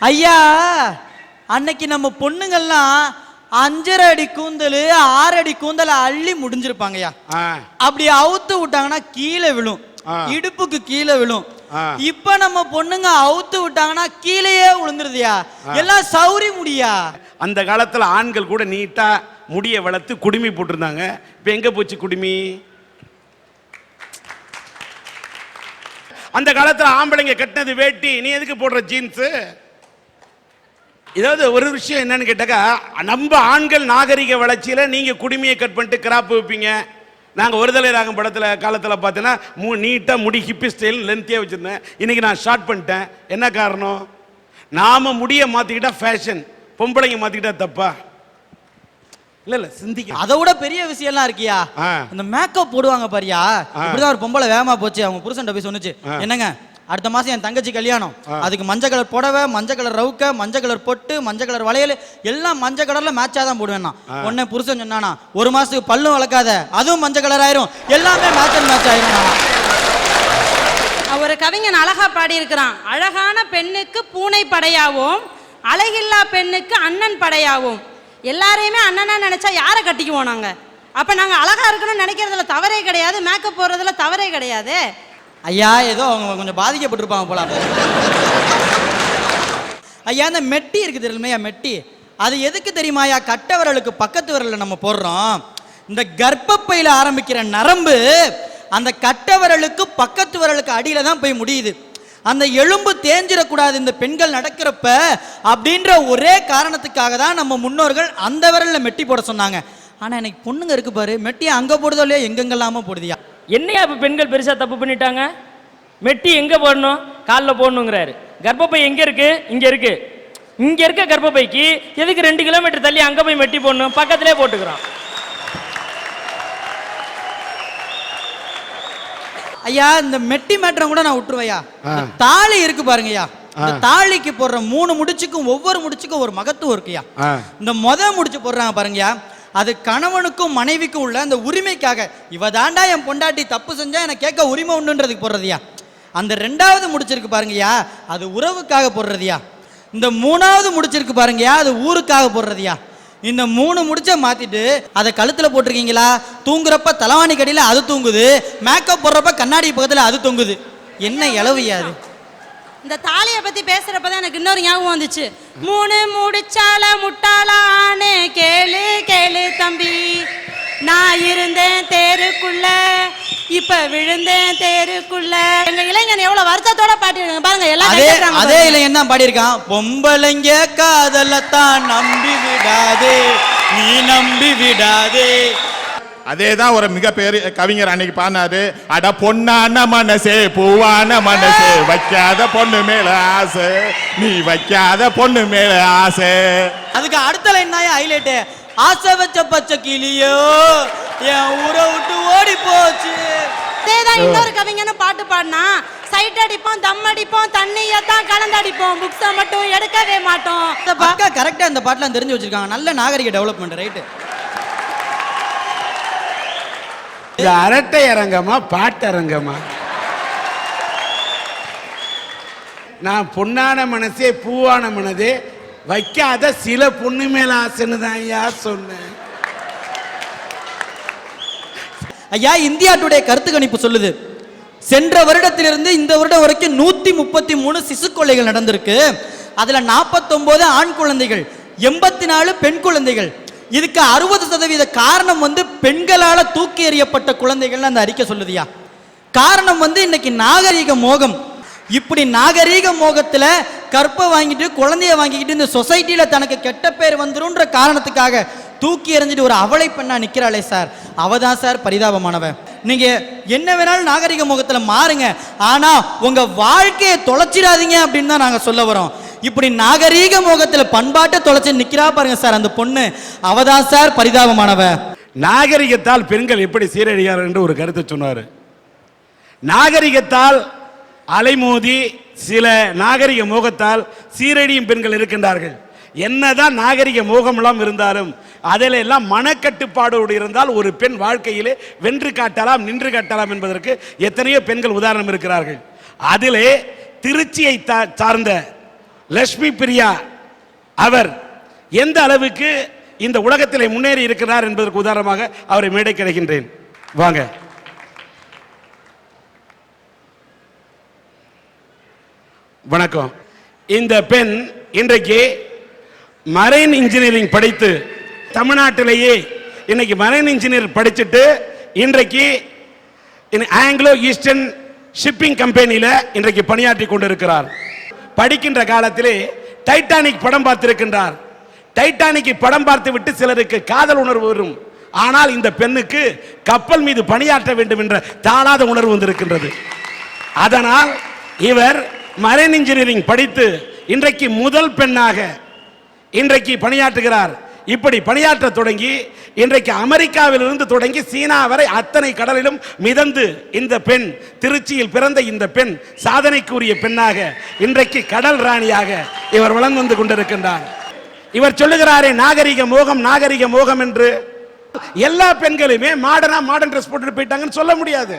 ஐயா அன்னைக்கு நம்ம பொண்ணுங்கள்லாம் அஞ்சரை அடி கூந்தல் ஆறு அடி கூந்தல அள்ளி முடிஞ்சிருப்பாங்கய்யா அப்படி அவுத்து விட்டாங்கன்னா கீழே விழும். இடுப்புக்கு கீழே விழும். இப்ப நம்ம பொண்ணுங்க அவுத்து விட்டாங்கன்னா கீழேயே விழுந்துருதுயா எல்லாம் சௌரி முடியா? அந்த காலத்துல ஆண்கள் கூட நீட்டா முடிய வளர்த்து குடுமி போட்டிருந்தாங்க. இப்ப எங்க போச்சு குடுமி? அந்த காலத்துல ஆம்பளைங்க கட்டினது வேட்டி. நீ எதுக்கு போடுற ஜீன்ஸ் இதாவது ஒரு விஷயம் என்னன்னு கேட்டாக்கா நம்ம ஆண்கள் நாகரிக வளர்ச்சியில நீங்க குடுமியை கட் பண்ணிட்டு கிராப் வைப்பீங்க. நாங்க ஒருதலை ராகம் படத்துல காலத்துல பார்த்தீங்கன்னா மு நீட்டா முடி ஹிப்பி ஸ்டைல் லென்த்தியா வச்சிருந்தேன். இன்னைக்கு நான் ஷார்ட் பண்ணிட்டேன். என்ன காரணம்? நாம முடிய மாத்திக்கிட்டா ஃபேஷன் பொம்பளைங்க மாத்திக்கிட்டா தப்பா? இல்ல இல்ல சிந்திக்க. அதை விட பெரிய விஷயம்லாம் இருக்கியா. இந்த மேக்கப் போடுவாங்க பாரியா? இப்படிதான் ஒரு பொம்பளை வேகமா போச்சு. அவங்க புருஷன்ட்ட போய் சொன்னுச்சு. என்னங்க? அடுத்த மாசம் என் தங்கச்சி கல்யாணம். அதுக்கு மஞ்சள் கலர் புடவை மஞ்சள் கலர் ரவுக்க மஞ்சள் கலர் பொட்டு மஞ்சள் கலர் வளையல் எல்லாம் மஞ்சள் கலர்ல மேட்சா தான் போடுவேன் நான் உடனே புருஷன் சொன்னானா ஒரு மாசத்துக்கு பல்லும் வளர்க்காத அதுவும் மஞ்சள் கலர் ஆயிரும். எல்லாமே மேட்ச் அண்ட் மேட்ச் ஆயிரும். ஒரு கவிஞன் அழகா பாடியிருக்கிறான். அழகான பெண்ணுக்கு பூனை படையாவும் அழகில்லா பெண்ணுக்கு அண்ணன் படையாவும். எல்லாரையுமே அண்ணனா நினைச்சா யாரை கட்டிக்குவோம் நாங்க? அப்ப நாங்க அழகா இருக்கணும்னு நினைக்கிறதுல தவறே கிடையாது மேக்கப் போடுறதுல தவறே கிடையாது. ஐயா ஏதோ அவங்க கொஞ்சம் பாதிக்கப்பட்டிருப்பாங்க போல ஐயா இந்த மெட்டி இருக்கு தெரியுமையா மெட்டி? அது எதுக்கு தெரியுமாயா கட்ட விரலுக்கு பக்கத்து விரலில் நம்ம போடுறோம். இந்த கர்ப்பப்பையில் ஆரம்பிக்கிற நரம்பு அந்த கட்ட விரலுக்கு பக்கத்து விரலுக்கு அடியில தான் போய் முடியுது. அந்த எலும்பு தேஞ்சிடக்கூடாது இந்த பெண்கள் நடக்கிறப்ப அப்படின்ற ஒரே காரணத்துக்காக தான் நம்ம முன்னோர்கள் அந்த விரலில் மெட்டி போட சொன்னாங்க. ஆனால் எனக்கு பொண்ணுங்க இருக்கு பாரு மெட்டி அங்கே போடுதோ இல்லையோ எங்கெங்கெல்லாமோ போடுதியா என்னையா இப்போ பெண்கள் பெருசாக தப்பு பண்ணிட்டாங்க? மெட்டி எங்கே போடணும்? காலில் போடணுங்கிறாரு. கர்ப்பப்பை எங்கே இருக்கு? இங்கே இருக்கு. இங்கே இருக்க கர்ப்பப்பைக்கு எதுக்கு ரெண்டு கிலோமீட்டர் தள்ளி அங்கே போய் மெட்டி போடணும்? பக்கத்திலே போட்டுக்கிறோம். ஐயா இந்த மெட்டி மேட்டரம் கூட நான் விட்டுருவையா தாலி இருக்கு பாருங்கய்யா. இந்த தாலிக்கு போடுற மூணு முடிச்சுக்கும் ஒவ்வொரு முடிச்சுக்கும் ஒரு மகத்துவம் இருக்குயா. இந்த முத முடிச்சு போடுறாங்க பாருங்கய்யா. அது கணவனுக்கும் மனைவிக்கும் உள்ள அந்த உரிமைக்காக இவ தாண்டா என் பொண்டாட்டி தப்பு செஞ்சா எனக்கு கேட்க உரிமை உண்டுன்றதுக்கு போடுறதியா? அந்த ரெண்டாவது முடிச்சிருக்கு பாருங்கய்யா அது உறவுக்காக போடுறதியா? இந்த மூணாவது முடிச்சிருக்கு பாருங்கய்யா அது ஊருக்காக போடுறதியா? இந்த மூணு முடிச்ச மாத்திட்டு அதை கழுத்துல போட்டிருக்கீங்களா? தூங்குறப்ப தலவாணி கடியில அது தூங்குது மேக்கப் போடுறப்ப கண்ணாடி பக்கத்துல அது தொங்குது. என்ன இளவையா அது? இந்த தாலியை பத்தி பேசுறப்ப தான் எனக்கு இன்னொரு ஞாபகம் வந்துச்சு. மூணு முடிச்சால முட்டாளானே கேளு கேளு தம்பி. நான் இருந்தேன் தேருக்குள்ள இப்ப விழுந்தேன் தேருக்குள்ள. எங்க இளைஞன் எவ்வளவு வருத்தத்தோட பாட்டிடுங்க பாருங்க எல்லாம் அதே. இளைஞன் தான் பாடியிருக்கான். பொம்பளைங்க காதலத்தான் நம்பி விடாதே. நீ நம்பி விடாதே. அதே தான் ஒரு மிகப்பெரிய கவிஞர் அன்னைக்கு பாடினாரு. அட பொன்னான மனசே பூவான மனசே வைக்காத பொண்ணு மேல ஆசை. நீ வைக்காத பொண்ணு மேல ஆசை. அதுக்கு அடுத்த லைன் தான் ஹைலைட்டு ஆசை வச்ச பச்சை கிளியோ என் ஊரை விட்டு ஓடி போச்சு. அதேதான் இன்னொரு கவிஞனும் பாட்டு பாடினா சைட் அடிப்போம் தம் அடிப்போம் தண்ணியை தான் கலந்து அடிப்போம் புக்ஸை மட்டும் எடுக்கவே மாட்டோம். அக்கா கரெக்டா இந்த பாட்டுலாம் தெரிஞ்சு வச்சிருக்காங்க. நல்ல நாகரிக டெவலப்மெண்ட் ரைட்டு இது அரட்டை அரங்கமா பாட்டரங்கமா நான் பொன்னான மனசே பூவான மனதே வைக்காத சில பொண்ணு மேல ஆசைன்னு தான் ஐயா சொன்னேன். ஐயா இந்தியா டுடே கருத்து கணிப்பு சொல்லுது. சென்ற வருடத்திலிருந்து இந்த வருடம் வரைக்கும் நூத்தி முப்பத்தி மூணு சிசு கொலைகள் நடந்திருக்கு. அதுல 49 ஆண் குழந்தைகள் எண்பத்தி நாலு பெண் குழந்தைகள். இதுக்கு அறுபது சதவீத காரணம் வந்து பெண்களால தூக்கி எறியப்பட்ட குழந்தைகள்னு அந்த அறிக்கை சொல்லுதியா? காரணம் வந்து இன்னைக்கு நாகரீக மோகம். இப்படி நாகரீக மோகத்துல கற்பை வாங்கிட்டு குழந்தைய வாங்கிக்கிட்டு இந்த சொசைட்டியில் தனக்கு கெட்ட பேர் வந்துரும்ன்ற காரணத்துக்காக தூக்கி எறிஞ்சிட்டு ஒரு அவளை பெண்ணா நிக்கிறாளே சார். அவ தான் சார் பரிதாபமானவன் நீங்க என்ன வேணாலும் நாகரிக முகத்தில் மாறுங்க. ஆனா உங்க வாழ்க்கையை தொலைச்சிடாதீங்க அப்படின்னு தான் நாங்க சொல்ல வரோம். இப்படி நாகரீக மோகத்தில் பண்பாட்டை தொலைச்சு நிக்கிறா பாருங்க சார் அந்த பொண்ணு. அவதான் சார் பரிதாபமானவ. நாகரிகத்தால் பெண்கள் எப்படி சீரழிகார் என்று ஒரு கருத்தை சொன்னார். நாகரிகத்தால் அலைமோதி சில நாகரிக மோகத்தால் சீரடியும் பெண்கள் இருக்கின்றார்கள். என்னதான் நாகரிக மோகமெல்லாம் இருந்தாலும் அதில் எல்லாம் மனக்கட்டுப்பாடோடு இருந்தால் ஒரு பெண் வாழ்க்கையிலே வென்று காட்டலாம் நின்று காட்டலாம் என்பதற்கு எத்தனையோ பெண்கள் உதாரணம் இருக்கிறார்கள். அதிலே திருச்சியை தா- சார்ந்த லட்சுமி பிரியா அவர் எந்த அளவுக்கு இந்த உலகத்தில் முன்னேறி இருக்கிறார் என்பதற்கு உதாரணமாக அவரை மேடை கிடைக்கின்றேன். வாங்க. வணக்கம். இந்த பெண் இன்றைக்கு மரைன் இன்ஜினியரிங் படித்து தமிழ்நாட்டிலேயே இன்னைக்கு மரைன் இன்ஜினியர் படிச்சுட்டு இன்றைக்கு ஆங்கிலோ ஈஸ்டர்ன் ஷிப்பிங் கம்பெனியில் இன்றைக்கு பணியாற்றி கொண்டிருக்கிறார். படிக்கின்ற காலத்திலே டைட்டானிக் படம் பார்த்திருக்கின்றார். டைட்டானிக் படம் பார்த்து விட்டு சிலருக்கு காதல் உணர்வு வரும். ஆனால் இந்த பெண்ணுக்கு கப்பல் மீது பணியாற்ற வேண்டும் என்ற தாளாத உணர்வு வந்திருக்கின்றது. அதனால் இவர் மரைன் இன்ஜினியரிங் படித்து இன்றைக்கு முதல் பெண்ணாக இன்றைக்கு பணியாற்றுகிறார். இப்படி பணியாற்ற தொடங்கி இன்றைக்கு அமெரிக்காவிலிருந்து தொடங்கி சீனா வரை அத்தனை கடலிலும் மிதந்து இந்த பெண் திருச்சியில் பிறந்த இந்த பெண் சாதனைக்குரிய பெண்ணாக இன்றைக்கு கடல் ராணியாக இவர் வளர்ந்து வந்து கொண்டிருக்கின்றார். இவர் சொல்லுகிறாரே நாகரிக மோகம் நாகரிக மோகம் என்று. எல்லா பெண்களுமே மாடர்னா மாடர்ன் ட்ரெஸ் போட்டுட்டு போயிட்டாங்கன்னு சொல்ல முடியாது.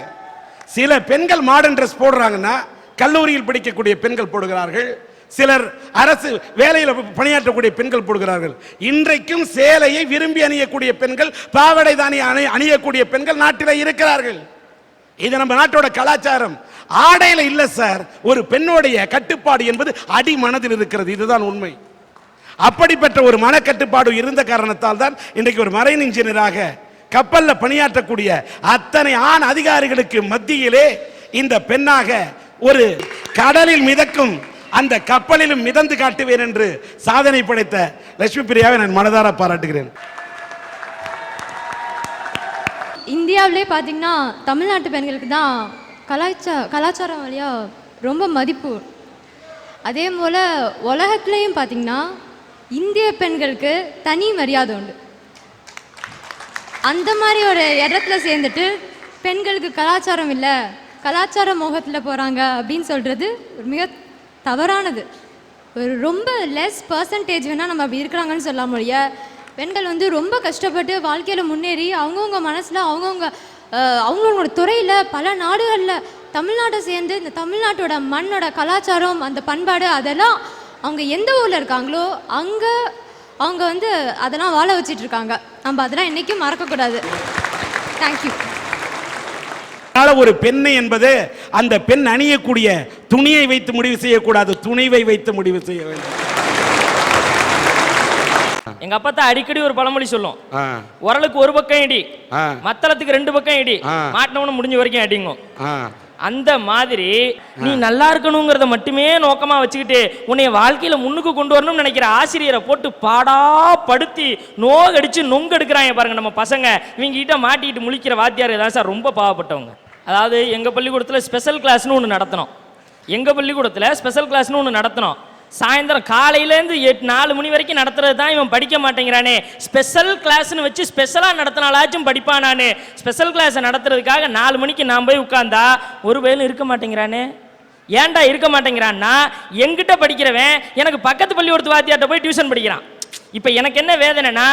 சில பெண்கள் மாடர்ன் ட்ரெஸ் போடுறாங்கன்னா கல்லூரியில் படிக்கக்கூடிய பெண்கள் போடுகிறார்கள். சிலர் அரசு வேலையில் பணியாற்றக்கூடிய பெண்கள் போடுகிறார்கள். இன்றைக்கும் சேலையை விரும்பி அணியக்கூடிய பெண்கள் பாவடை தானி அணி அணியக்கூடிய பெண்கள் நாட்டில் இருக்கிறார்கள். இது நம்ம நாட்டோட கலாச்சாரம். ஆடையில் இல்லை சார் ஒரு பெண்ணுடைய கட்டுப்பாடு என்பது அடி மனதில் இருக்கிறது. இதுதான் உண்மை. அப்படிப்பட்ட ஒரு மனக்கட்டுப்பாடு இருந்த காரணத்தால் தான் இன்றைக்கு ஒரு மரைன் இன்ஜினியராக கப்பல்ல பணியாற்றக்கூடிய அத்தனை ஆண் அதிகாரிகளுக்கு மத்தியிலே இந்த பெண்ணாக ஒரு கடலில் மிதக்கும் அந்த கப்பலிலும் மிதந்து காட்டுவேன் என்று சாதனை படைத்த லட்சுமி பிரியாவை நான் மனதார பாராட்டுகிறேன். இந்தியாவிலே பார்த்தீங்கன்னா தமிழ்நாட்டு பெண்களுக்கு தான் கலாச்சா கலாச்சாரம் வழியா ரொம்ப மதிப்பு. அதே போல் உலகத்துலேயும் பார்த்தீங்கன்னா இந்திய பெண்களுக்கு தனி மரியாதை உண்டு. அந்த மாதிரி ஒரு இடத்துல சேர்ந்துட்டு பெண்களுக்கு கலாச்சாரம் இல்லை கலாச்சார மோகத்தில் போகிறாங்க அப்படின்னு சொல்கிறது ஒரு மிக தவறானது. ஒரு ரொம்ப லெஸ் பர்சன்டேஜ் வேணால் நம்ம அப்படி இருக்கிறாங்கன்னு சொல்ல முடிய பெண்கள் வந்து ரொம்ப கஷ்டப்பட்டு வாழ்க்கையில் முன்னேறி அவங்கவுங்க மனசில் அவங்கவுங்க அவங்களோட துறையில் பல நாடுகளில் தமிழ்நாட்டை சேர்ந்து இந்த தமிழ்நாட்டோட மண்ணோட கலாச்சாரம் அந்த பண்பாடு அதெல்லாம் அவங்க எந்த ஊரில் இருக்காங்களோ அங்கே அவங்க வந்து அதெல்லாம் வாழ வச்சிட்ருக்காங்க நம்ம அதெல்லாம் என்றைக்கும் மறக்கக்கூடாது. தேங்க்யூ அதனால ஒரு பெண்ணை என்பது அந்த பெண் அணியக்கூடிய துணியை வைத்து முடிவு செய்யக்கூடாது. துணிவை வைத்து முடிவு செய்ய வேண்டும். எங்க அப்பா தான் அடிக்கடி ஒரு பழமொழி சொல்லும். உரலுக்கு ஒரு பக்கம் இடி மத்தளத்துக்கு ரெண்டு பக்கம் இடி. மாட்டினவனு முடிஞ்ச வரைக்கும் அடிங்கும். அந்த மாதிரி நீ நல்லா இருக்கணுங்கிறத மட்டுமே நோக்கமா வச்சுக்கிட்டு உன்னைய வாழ்க்கையில முன்னுக்கு கொண்டு வரணும்னு நினைக்கிற ஆசிரியரை போட்டு பாடா படுத்தி நோகடிச்சு நொங்கெடுக்கிறாங்க பாருங்க நம்ம பசங்க. இவங்க கிட்ட மாட்டிக்கிட்டு முழிக்கிற வாத்தியார் தான் சார் ரொம்ப பாவப்பட்டவங்க. அதாவது எங்கள் பள்ளிக்கூடத்தில் ஸ்பெஷல் கிளாஸ்னு ஒன்று நடத்தினோம் எங்கள் பள்ளிக்கூடத்தில் ஸ்பெஷல் கிளாஸ்னு ஒன்று நடத்தினோம் சாயந்தரம் காலையிலேருந்து எட்டு நாலு மணி வரைக்கும் நடத்துறது தான் இவன் படிக்க மாட்டேங்கிறானே. ஸ்பெஷல் கிளாஸ்னு வச்சு ஸ்பெஷலாக நடத்தினாலாச்சும் படிப்பான் நான். ஸ்பெஷல் கிளாஸை நடத்துறதுக்காக நாலு மணிக்கு நான் போய் உட்காந்தா ஒரு வேலும் இருக்க மாட்டேங்கிறானே? ஏன்டா இருக்க மாட்டேங்கிறான்னா எங்கிட்ட படிக்கிறவன் எனக்கு பக்கத்து பள்ளிக்கூடத்து வாத்தியார்ட்ட போய் டியூஷன் படிக்கிறான். இப்போ எனக்கு என்ன வேதனைனா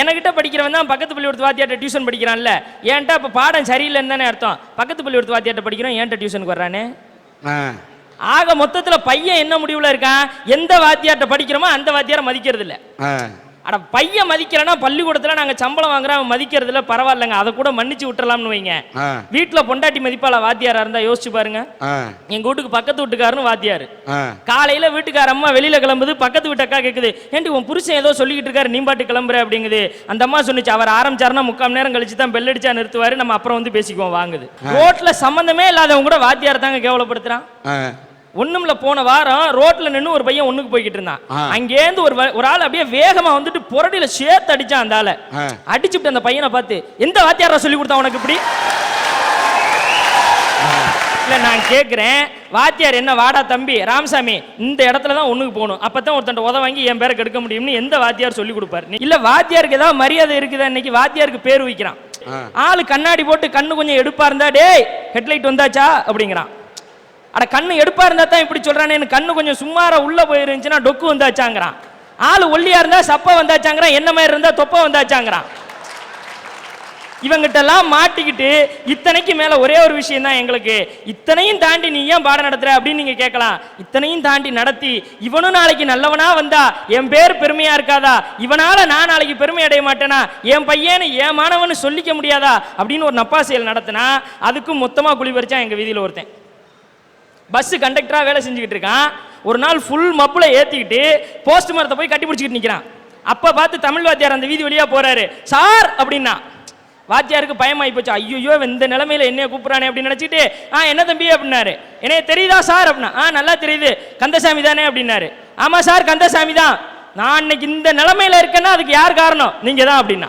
எனக்கிட்ட படிக்கிறவன் தான் பக்கத்து பள்ளிக்கூடத்து வாத்தியார்ட்ட டியூஷன் படிக்கிறான்ல. ஏன்டா இப்போ பாடம் சரியில்லைன்னு தானே அர்த்தம். பக்கத்து பள்ளிக்கூடத்து வாத்தியார்ட்ட படிக்கிறோம் ஏன்ட்ட டியூஷனுக்கு வர்றானே. ஆக மொத்தத்துல பையன் என்ன முடிவுல இருக்கான்? எந்த வாத்தியார்ட்ட படிக்கிறோமோ அந்த வாத்தியாரை மதிக்கிறது இல்ல ஆ. அட பையன் மதிக்கிறேன்னா பள்ளிக்கூடத்துல நாங்க சம்பளம் வாங்குறோம் அவன் மதிக்கிறது இல்ல பரவாயில்லைங்க அதை கூட மன்னிச்சு விட்டுறலாம்னு வைங்க. வீட்டுல பொண்டாட்டி மதிப்பாள வாத்தியாரா இருந்தா யோசிச்சு பாருங்க. எங்க வீட்டுக்கு பக்கத்து வீட்டுக்காரன்னு வாத்தியாரு. காலையில வீட்டுக்கார அம்மா வெளியில கிளம்புது பக்கத்து வீட்டு அக்கா கேக்குது ஏன்டி உன் புருஷன் ஏதோ சொல்லிக்கிட்டு இருக்காரு நீ பாட்டு கிளம்புற அப்படிங்குது அந்த அம்மா சொன்னுச்சு அவர் ஆரம்பிச்சாருன்னா முக்கால் நேரம் கழிச்சு தான் bell அடிச்சா நிறுத்துவாரு நம்ம அப்புறம் வந்து பேசிக்குவோம் வாங்குது ரோட்ல சம்பந்தமே இல்லாதவங்க கூட வாத்தியார் தாங்க கேவலப்படுத்துறான் ஆ. ஒண்ணுமில்ல போன வாரம் ரோட்ல நின்னு ஒரு பையன் ஒண்ணுக்கு போய்கிட்டு இருந்தான். அங்கேருந்து ஒரு ஒரு ஆள் அப்படியே வேகமா வந்துட்டு புரடியில சேர்த்து அடிச்சான் அந்த ஆளை. அடிச்சுட்டு அந்த பையனை பார்த்து எந்த வாத்தியாரா சொல்லி கொடுத்தா உனக்கு இப்படி? இல்ல நான் கேக்குறேன். வாத்தியார் என்ன வாடா தம்பி ராமசாமி இந்த இடத்துல தான் ஒண்ணுக்கு போகணும். அப்பதான் ஒருத்தன் உத வாங்கி என் பேரை கெடுக்க முடியும்னு எந்த வாத்தியார் சொல்லி கொடுப்பாரு? இல்ல வாத்தியாருக்கு ஏதாவது மரியாதை இருக்குதா இன்னைக்கு? வாத்தியாருக்கு பேர் வைக்கிறான் ஆளு கண்ணாடி போட்டு கண்ணு கொஞ்சம் எடுப்பா இருந்தா டேய் ஹெட்லைட் வந்தாச்சா? அப்படிங்கிறான். அட கண்ணு எடுப்பா இருந்தா தான் இப்படி சொல்றானே. கண்ணு கொஞ்சம் சும்மாரா உள்ள போயிருந்துச்சுன்னா டொக்கு வந்தாச்சாங்கிறான். ஆள் ஒல்லியா இருந்தா சப்ப வந்தாச்சாங்கிறான். என்ன மாதிரி இருந்தா தொப்ப வந்தாச்சாங்கிறான். இவங்கிட்டெல்லாம் மாட்டிக்கிட்டு இத்தனைக்கு மேல ஒரே ஒரு விஷயம் தான் எங்களுக்கு. இத்தனையும் தாண்டி நீ ஏன் பாடம் நடத்துற அப்படின்னு நீங்க கேட்கலாம். இத்தனையும் தாண்டி நடத்தி இவனும் நாளைக்கு நல்லவனா வந்தா என் பேர் பெருமையா இருக்காதா? இவனால நான் நாளைக்கு பெருமை அடைய மாட்டேனா? என் பையனு ஏன் மாணவன்னு சொல்லிக்க முடியாதா? அப்படின்னு ஒரு நப்பாசியல் நடத்தினா அதுக்கும் மொத்தமா குழி பறிச்சா எங்க வீதியில் ஒருத்தன். பஸ் கண்டக்டரா வேலை செஞ்சுக்கிட்டு இருக்கான். ஒரு நாள் ஃபுல் மப்புல ஏத்திக்கிட்டு போஸ்ட் மரத்தை போய் கட்டி பிடிச்சிக்கிட்டு நிக்கிறான். அப்ப பார்த்து தமிழ் வாத்தியார் அந்த வீதி வழியா போறாரு. சார்! அப்படின்னா. வாத்தியாருக்கு பயமாயி போச்சு. ஐயோ இந்த நிலைமையில என்னைய கூப்பிட்றானே அப்படின்னு நினைச்சிட்டு ஆ என்ன தம்பி? அப்படின்னாரு. என்னைய தெரியுதா சார்? அப்படின்னா ஆ நல்லா தெரியுது. கந்தசாமி தானே? அப்படின்னாரு. ஆமா சார் கந்தசாமி தான். நான் இன்னைக்கு இந்த நிலைமையில இருக்கேன்னா அதுக்கு யார் காரணம்? நீங்க தான் அப்படின்னா.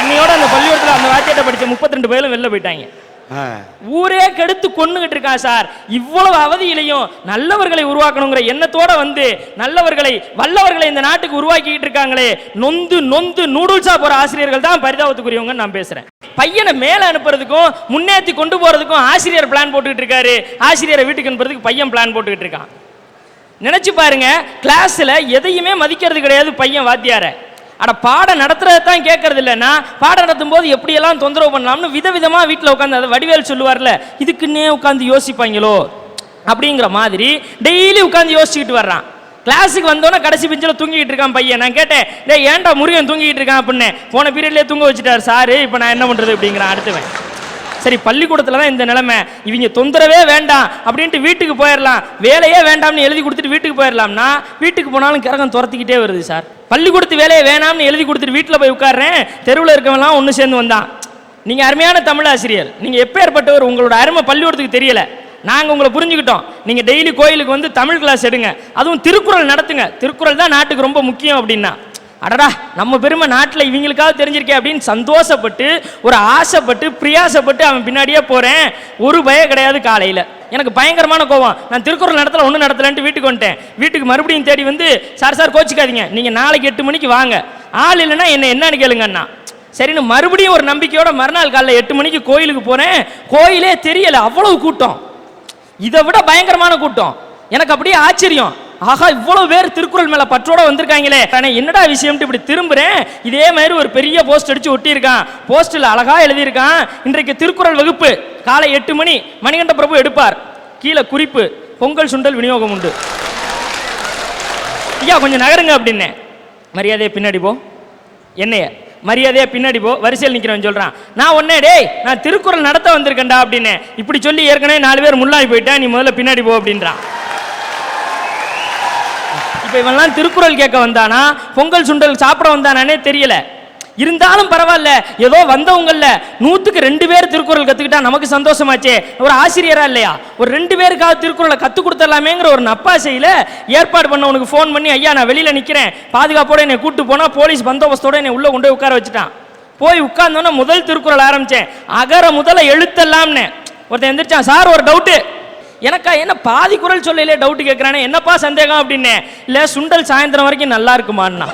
அன்னையோட அந்த பள்ளிக்கூடத்தில் அந்த வாத்தியார்ட்ட படிச்ச 32 பேரும் வெளில போயிட்டாங்க. ஊரே கெடுத்து கொண்டுகிட்டு இருக்கான் சார். இவ்வளவு அவதியிலையும் நல்லவர்களை உருவாக்கணுங்கிற எண்ணத்தோட வந்து நல்லவர்களை வல்லவர்களை இந்த நாட்டுக்கு உருவாக்கிட்டு இருக்காங்களே. நொந்து நொந்து நூடுல்ஸா போற ஆசிரியர்கள் தான் பரிதாபத்துக்குரியவங்க நான் பேசுறேன். பையனை மேல அனுப்புறதுக்கும் முன்னேத்தி கொண்டு போறதுக்கும் ஆசிரியர் பிளான் போட்டுக்கிட்டு இருக்காரு. ஆசிரியரை வீட்டுக்கு அனுப்புறதுக்கு பையன் பிளான் போட்டுக்கிட்டு இருக்கான். நினைச்சு பாருங்க கிளாஸ்ல எதையுமே மதிக்கிறது கிடையாது பையன் வாத்தியாரை. அட பாடம் நடத்துறதை தான் கேட்கறது இல்லைன்னா பாடம் நடத்தும் போது எப்படியெல்லாம் தொந்தரவு பண்ணலாம்னு விதவிதமாக வீட்டில் உட்காந்து அதை வடிவேல் சொல்லுவார்ல இதுக்குன்னே உட்காந்து யோசிப்பாங்களோ? அப்படிங்கிற மாதிரி டெய்லி உட்காந்து யோசிச்சுக்கிட்டு வர்றான். கிளாஸுக்கு வந்தோன்னே கடைசி பெஞ்சில் தூங்கிட்டு இருக்கான் பையன். நான் கேட்டேன் டேய் ஏன்டா முருகன் தூங்கிட்டு இருக்கான்? அப்படின்னு. போன பீரியட்லேயே தூங்க வச்சுட்டார் சாரு இப்போ நான் என்ன பண்ணுறது அப்படிங்கிறான் அடுத்தவன். சரி பள்ளிக்கூடத்தில் தான் இந்த நிலைமை. இவங்க தொந்தரவே வேண்டாம் அப்படின்ட்டு வீட்டுக்கு போயிடலாம் வேலையே வேண்டாம்னு எழுதி கொடுத்துட்டு வீட்டுக்கு போயிடலாம்னா வீட்டுக்கு போனாலும் கிரகம் துரத்திக்கிட்டே வருது சார். பள்ளிக்கூடத்து வேலையை வேணாம்னு எழுதி கொடுத்துட்டு வீட்டில் போய் உட்கார்றேன் தெருவில் இருக்கவெல்லாம் ஒன்று சேர்ந்து வந்தான். நீங்கள் அருமையான தமிழ் ஆசிரியர். நீங்கள் எப்பேற்பட்டவர் உங்களோட அருமை பள்ளிக்கூடத்துக்கு தெரியல. நாங்கள் உங்களை புரிஞ்சுக்கிட்டோம். நீங்கள் டெய்லி கோயிலுக்கு வந்து தமிழ் கிளாஸ் எடுங்க. அதுவும் திருக்குறள் நடத்துங்க. திருக்குறள் தான் நாட்டுக்கு ரொம்ப முக்கியம் அப்படின்னா. அடடா நம்ம பெருமை நாட்டில் இவங்களுக்காக தெரிஞ்சிருக்கே அப்படின்னு சந்தோஷப்பட்டு ஒரு ஆசைப்பட்டு பிரியாசப்பட்டு அவன் பின்னாடியே போகிறேன் ஒரு பய கிடையாது காலையில். எனக்கு பயங்கரமான கோவம். நான் திருக்குறள் நடத்தல ஒன்றும் நடத்தலன்ட்டு வீட்டுக்கு வந்துட்டேன். வீட்டுக்கு மறுபடியும் தேடி வந்து சார் சார் கோச்சிக்காதீங்க. நீங்கள் நாளைக்கு எட்டு மணிக்கு வாங்க. ஆள் இல்லைன்னா என்ன என்னன்னு கேளுங்கண்ணா. சரின்னு மறுபடியும் ஒரு நம்பிக்கையோட மறுநாள் காலைல எட்டு மணிக்கு கோயிலுக்கு போகிறேன் கோயிலே தெரியலை அவ்வளவு கூட்டம். இதை விட பயங்கரமான கூட்டம். எனக்கு அப்படியே ஆச்சரியம். ஆஹா இவ்வளவு பேர் திருக்குறள் மேல பற்றோட வந்திருக்காங்களே. ஆனா என்னடா விஷயம்ட்டு இப்படி திரும்புறேன்? இதே மாதிரி ஒரு பெரிய போஸ்ட் அடிச்சு ஒட்டியிருக்கான். போஸ்டில் அழகா எழுதியிருக்கான். இன்றைக்கு திருக்குறள் வகுப்பு. காலை எட்டு மணி. மணிகண்ட பிரபு எடுப்பார். கீழே குறிப்பு. பொங்கல் சுண்டல் விநியோகம் உண்டு. ஐயா கொஞ்சம் நகருங்க அப்படின்னே மரியாதையை பின்னாடி போ. என்னைய? மரியாதையா பின்னாடி போ. வரிசையில் நிக்கிறவன் சொல்றான். நான் ஒன்னே டேய் நான் திருக்குறள் நடத்த வந்திருக்கேன்டா அப்படின்னு இப்படி சொல்லி ஏற்கனவே நாலு பேர் முன்னாடி போயிட்டேன் நீ முதல்ல பின்னாடி போ அப்படின்றான். இப்போ இவன்லாம் திருக்குறள் கேட்க வந்தானா? பொங்கல் சுண்டல் சாப்பிட வந்தானே தெரியல. இருந்தாலும் பரவாயில்ல ஏதோ வந்தவங்கல்ல நூற்றுக்கு ரெண்டு பேர் திருக்குறள் கற்றுக்கிட்டா நமக்கு சந்தோஷமாச்சே. ஒரு ஆசிரியரா இல்லையா? ஒரு ரெண்டு பேருக்காவது திருக்குறளை கற்றுக் கொடுத்துடலாமேங்கிற ஒரு நப்பாசையில் ஏற்பாடு பண்ண உனக்கு ஃபோன் பண்ணி ஐயா நான் வெளியில் நிற்கிறேன் பாதுகாப்போடு என்னை கூப்பிட்டு போனால் போலீஸ் பந்தோபஸ்தோடு என்னை உள்ளே கொண்டு உட்கார வச்சுட்டான். போய் உட்கார்ந்தோன்னே முதல் திருக்குறள் ஆரம்பித்தேன் அகர முதல எழுத்தெல்லாம்னு ஒருத்தன் எந்திரிச்சான் சார் ஒரு டவுட்டு எனக்கா என்ன பாதி குரல் சொல்லல டவுட் கேட்குறானே என்னப்பா சந்தேகம் அப்படின்னு? இல்லை சுண்டல் சாயந்தரம் வரைக்கும் நல்லா இருக்குமான்னா?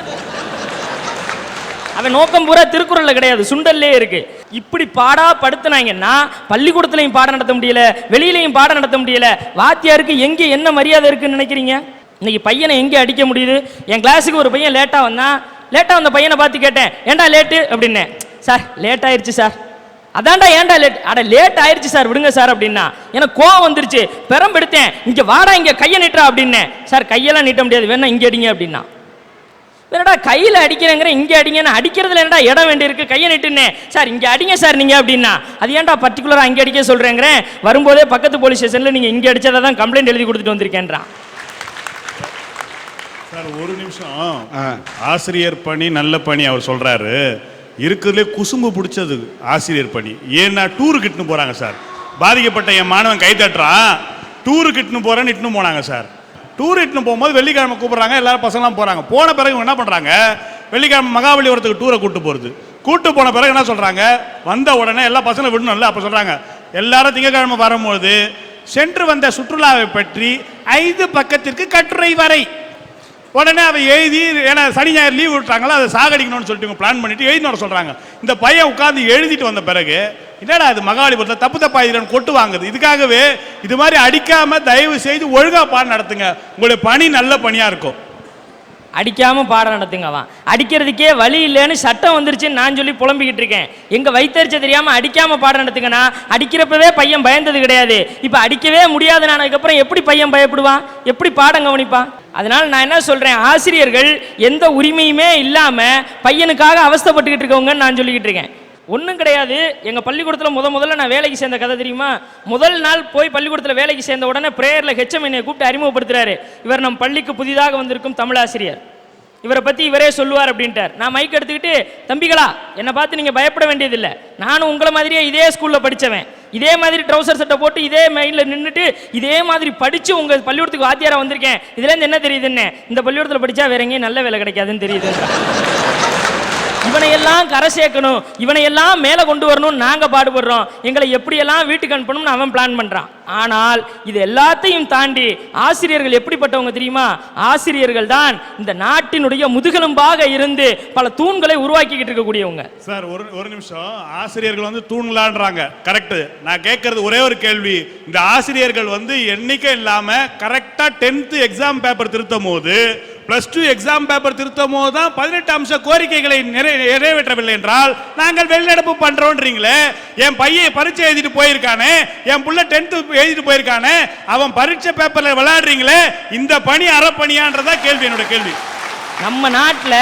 அவன் நோக்கம் பூரா திருக்குறளில் கிடையாது சுண்டல்லே இருக்கு. இப்படி பாடா படுத்துனாங்கன்னா பள்ளிக்கூடத்துலையும் பாடம் நடத்த முடியல வெளியிலையும் பாடம் நடத்த முடியல. வாத்தியாருக்கு எங்க என்ன மரியாதை இருக்குன்னு நினைக்கிறீங்க? இன்னைக்கு பையனை எங்கே அடிக்க முடியுது? என் கிளாஸுக்கு ஒரு பையன் லேட்டாக வந்தான். லேட்டாக வந்த பையனை பார்த்து கேட்டேன் ஏன்டா லேட்டு அப்படின்னேன் சார் லேட் ஆயிடுச்சு சார். அதான்டா ஏன்டா லேட் அட லேட் ஆயிடுச்சு சார் விடுங்க சார் அப்படின்னா. எனக்கு கோவம் வந்துருச்சு. பெரம்பெடுத்தேன் இங்கே வாடா இங்கே கையை நீட்டுறா அப்படின்னேன் சார் கையெல்லாம் நீட்ட முடியாது. வேணா இங்கே அடிங்க அப்படின்னா. என்னடா கையில் அடிக்கிறேங்கிற இங்கே அடிங்கன்னு அடிக்கிறதுல என்னடா இடம் வேண்டி இருக்குது கையை நீட்டுனே சார் இங்கே அடிங்க சார் நீங்கள் அப்படின்னா. அது ஏன்டா பர்டிகுலராக அங்கே அடிக்க சொல்கிறேங்கிறேன் வரும்போதே பக்கத்து போலீஸ் ஸ்டேஷனில் நீங்கள் இங்கே அடித்ததை தான் கம்ப்ளைண்ட் எழுதி கொடுத்துட்டு வந்திருக்கேன்றான். சார் ஒரு நிமிஷம். ஆசிரியர் பணி நல்ல பணி அவர் சொல்றாரு. இருக்கிறதுலே குசும்பு பிடிச்சது ஆசிரியர் பணி. ஏன்னா டூருக்கு இட்டுன்னு போகிறாங்க சார். பாதிக்கப்பட்ட என் மாணவன் கை தட்டுறான் டூருக்கு இட்டுன்னு போகிறேன்னு இட்டுன்னு போனாங்க சார். டூர் இட்டுன்னு போகும்போது வெள்ளிக்கிழமை கூப்பிட்றாங்க எல்லாரும் பசங்களாம் போகிறாங்க போன பிறகு என்ன பண்ணுறாங்க வெள்ளிக்கிழமை மகாபலிபுரத்துக்கு டூரை கூப்பிட்டு போகிறது கூட்டு போன பிறகு என்ன சொல்கிறாங்க வந்த உடனே எல்லா பசங்களை விடணும்ல அப்போ சொல்கிறாங்க எல்லாரும் திங்கக்கிழமை வரும்போது சென்று வந்த சுற்றுலாவை பற்றி ஐந்து பக்கத்திற்கு கட்டுரை வரை. உடனே அவ எழுதி ஏன்னா சனி ஞாயிறு லீவ் விட்டாங்களா அதை சாகடிக்கணும்னு சொல்லிட்டு இவங்க பிளான் பண்ணிட்டு எழுதி வர சொல்றாங்க. இந்த பையன் உட்காந்து எழுதிட்டு வந்த பிறகு என்னடா அது மகாபலிபுரத்தில் தப்பு தப்பா எழுதுறேன்னு கொட்டு வாங்குது. இதுக்காகவே இது மாதிரி அடிக்காம தயவு செய்து ஒழுங்கா பாடம் நடத்துங்க. உங்களுடைய பணி நல்ல பணியா இருக்கும். அடிக்காம பாடம் நடத்துங்க அவன். அடிக்கிறதுக்கே வழி இல்லைன்னு சட்டம் வந்துருச்சுன்னு நான் சொல்லி புலம்பிக்கிட்டு இருக்கேன். எங்க வைத்தறிச்ச தெரியாம அடிக்காம பாடம் நடத்துங்கன்னா அடிக்கிறப்பவே பையன் பயந்தது கிடையாது. இப்ப அடிக்கவே முடியாது. அதுக்கப்புறம் எப்படி பையன் பயப்படுவான்? எப்படி பாடம் கவனிப்பான்? அதனால் நான் என்ன சொல்கிறேன் ஆசிரியர்கள் எந்த உரிமையுமே இல்லாமல் பையனுக்காக அவஸ்தைப்பட்டுக்கிட்டு இருக்கவங்கன்னு நான் சொல்லிக்கிட்டு இருக்கேன். ஒன்றும் கிடையாது. எங்கள் பள்ளிக்கூடத்தில் முத முதல்ல நான் வேலைக்கு சேர்ந்த கதை தெரியுமா? முதல் நாள் போய் பள்ளிக்கூடத்தில் வேலைக்கு சேர்ந்த உடனே ப்ரேயரில் ஹெச்எம் என்னை கூப்பிட்டு அறிமுகப்படுத்துறாரு. இவர் நம் பள்ளிக்கு புதிதாக வந்திருக்கும் தமிழாசிரியர். இவரை பற்றி இவரே சொல்லுவார் அப்படின்ட்டார். நான் மைக் எடுத்துக்கிட்டு தம்பிகளா என்னை பார்த்து நீங்கள் பயப்பட வேண்டியதில்லை. நானும் உங்களை மாதிரியே இதே ஸ்கூலில் படித்தவன் இதே மாதிரி ட்ரௌசர் சட்டை போட்டு இதே மைண்டில் நின்றுட்டு இதே மாதிரி படித்து உங்கள் பள்ளிக்கூடத்துக்கு வாத்தியாரா வந்திருக்கேன். இதுலேருந்து என்ன தெரியுதுன்னு? இந்த பள்ளிக்கூடத்தில் படித்தா வேற எங்கேயும் நல்ல வேலை கிடைக்காதுன்னு தெரியுது. இவனை எல்லாம் கரை சேர்க்கணும் இவனை எல்லாம் மேலே கொண்டு வரணும்னு நாங்கள் பாடுபடுறோம். எங்களை எப்படியெல்லாம் வீட்டுக்கு அனுப்பணும்னு அவன் பிளான் பண்ணுறான் ஆனால் இது எல்லாத்தையும் தாண்டி ஆசிரியர்கள் எப்படிப்பட்டவங்க தெரியுமா? ஆசிரியர்கள் தான் இந்த நாட்டினுடைய முதுகெலும்பாக இருந்து பல தூண்களை உருவாக்கிக்கிட்டு இருக்கக்கூடியவங்க. சார் ஒரு ஒரு நிமிஷம். ஆசிரியர்கள் வந்து தூண்களான்றாங்க. கரெக்ட் நான் கேட்கறது ஒரே ஒரு கேள்வி. இந்த ஆசிரியர்கள் வந்து எண்ணிக்கை இல்லாமல் கரெக்டாக டென்த்து எக்ஸாம் பேப்பர் திருத்தும் போது பிளஸ் டூ எக்ஸாம் பேப்பர் திருத்தும் போது தான் பதினெட்டு அம்ச கோரிக்கைகளை நிறை நிறைவேற்றவில்லை என்றால் நாங்கள் வெளிநடப்பு பண்றோன்றீங்களே. என் பையன் பரீட்சை எழுதிட்டு போயிருக்கானே என் புள்ள டென்த்து எழுதிட்டு போயிருக்கானே அவன் பரீட்சை பேப்பர்ல விளையாடுறீங்களே இந்த பணி அறப்பணியான்றதா கேள்வி என்னோட கேள்வி. நம்ம நாட்டில்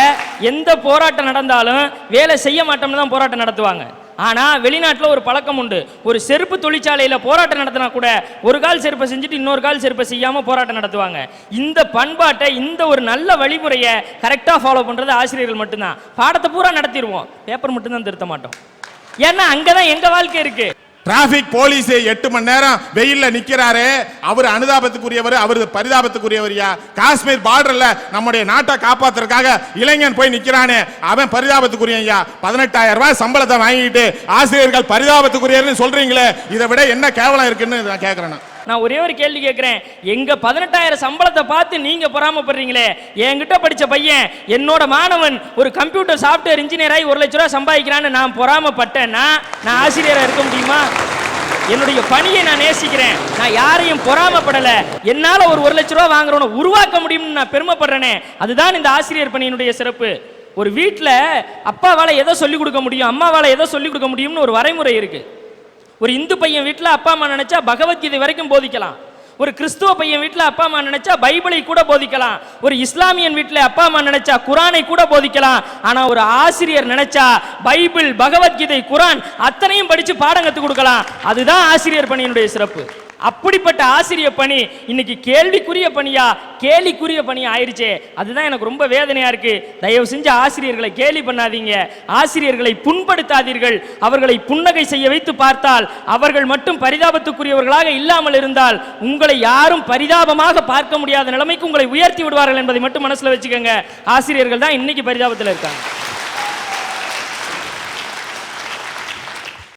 எந்த போராட்டம் நடந்தாலும் வேலை செய்ய மாட்டோம்னு தான் போராட்டம் நடத்துவாங்க. ஆனால் வெளிநாட்டில் ஒரு பழக்கம் உண்டு. ஒரு செருப்பு தொழிற்சாலையில் போராட்டம் நடத்தினா கூட ஒரு கால் செருப்பை செஞ்சுட்டு இன்னொரு கால் செருப்பை செய்யாமல் போராட்டம் நடத்துவாங்க. இந்த பண்பாட்டை இந்த ஒரு நல்ல வழிமுறையை கரெக்டாக ஃபாலோ பண்ணுறது ஆசிரியர்கள் மட்டும்தான். பாடத்தை பூரா நடத்திடுவோம். பேப்பர் மட்டும்தான் திருத்த மாட்டோம். ஏன்னா அங்கே தான் எங்கள் வாழ்க்கை இருக்குது டிராபிக் போலீஸ் எட்டு மணி நேரம் வெயில்ல நிக்கிறாரு. அவர் அனுதாபத்துக்குரியவர் அவர் பரிதாபத்துக்குரியவரியா காஷ்மீர் பார்டர்ல நம்முடைய நாட்டை காப்பாத்துறதுக்காக இளைஞன் போய் நிக்கிறானே. அவன் பரிதாபத்துக்குரியயா பதினெட்டாயிரம் ரூபாய் சம்பளத்தை வாங்கிட்டு ஆசிரியர்கள் பரிதாபத்துக்குரியர்னு சொல்றீங்களே. இதை விட என்ன கேவலம் இருக்குன்னு நான் கேட்கறேன் நான். ஒரே ஒரு கேள்வி கேட்குறேன் எங்க பதினெட்டாயிரம் சம்பளத்தை பார்த்து நீங்க பொறாமப்படுறீங்களே? என்கிட்ட படிச்ச பையன் என்னோட மாணவன் ஒரு கம்ப்யூட்டர் சாஃப்ட்வேர் இன்ஜினியராகி ஒரு லட்ச ரூபா சம்பாதிக்கிறான்னு நான் பொறாமப்பட்டேன்னா நான் ஆசிரியராக இருக்க முடியுமா? என்னுடைய பணியை நான் நேசிக்கிறேன். நான் யாரையும் பொறாமப்படல. என்னால ஒரு ஒரு லட்ச ரூபா வாங்குறவனை உருவாக்க முடியும்னு நான் பெருமைப்படுறேனே. அதுதான் இந்த ஆசிரியர் பணியினுடைய சிறப்பு. ஒரு வீட்டில் அப்பாவால் எதை சொல்லிக் கொடுக்க முடியும்? அம்மாவால் எதை சொல்லிக் கொடுக்க முடியும்னு ஒரு வரைமுறை இருக்குது ஒரு இந்து பையன் வீட்டில் அப்பா அம்மா நினைச்சா பகவத்கீதை வரைக்கும் போதிக்கலாம். ஒரு கிறிஸ்துவ பையன் வீட்டில் அப்பா அம்மா நினைச்சா பைபிளை கூட போதிக்கலாம். ஒரு இஸ்லாமியன் வீட்டில் அப்பா அம்மா நினைச்சா குரானை கூட போதிக்கலாம். ஆனா ஒரு ஆசிரியர் நினைச்சா பைபிள் பகவத்கீதை குரான் அத்தனையும் படிச்சு பாடம் கற்றுக் கொடுக்கலாம். அதுதான் ஆசிரியர் பணியினுடைய சிறப்பு. அப்படிப்பட்ட ஆசிரியர் பணி. இன்னைக்கு கேள்விக்குரிய பணியா? கேலிக்குரிய பணியா ஆயிடுச்சே அதுதான் எனக்கு ரொம்ப வேதனையா இருக்கு. தயவு செஞ்சு ஆசிரியர்களை கேலி பண்ணாதீங்க. ஆசிரியர்களை புண்படுத்தாதீர்கள். அவர்களை புன்னகை செய்ய வைத்து பார்த்தால் அவர்கள் மட்டும் பரிதாபத்துக்குரியவர்களாக இல்லாமல் இருந்தால் உங்களை யாரும் பரிதாபமாக பார்க்க முடியாத நிலைமைக்கு உங்களை உயர்த்தி விடுவார்கள் என்பதை மட்டும் மனசுல வச்சுக்கோங்க. ஆசிரியர்கள் தான் இன்னைக்கு பரிதாபத்தில் இருக்காங்க.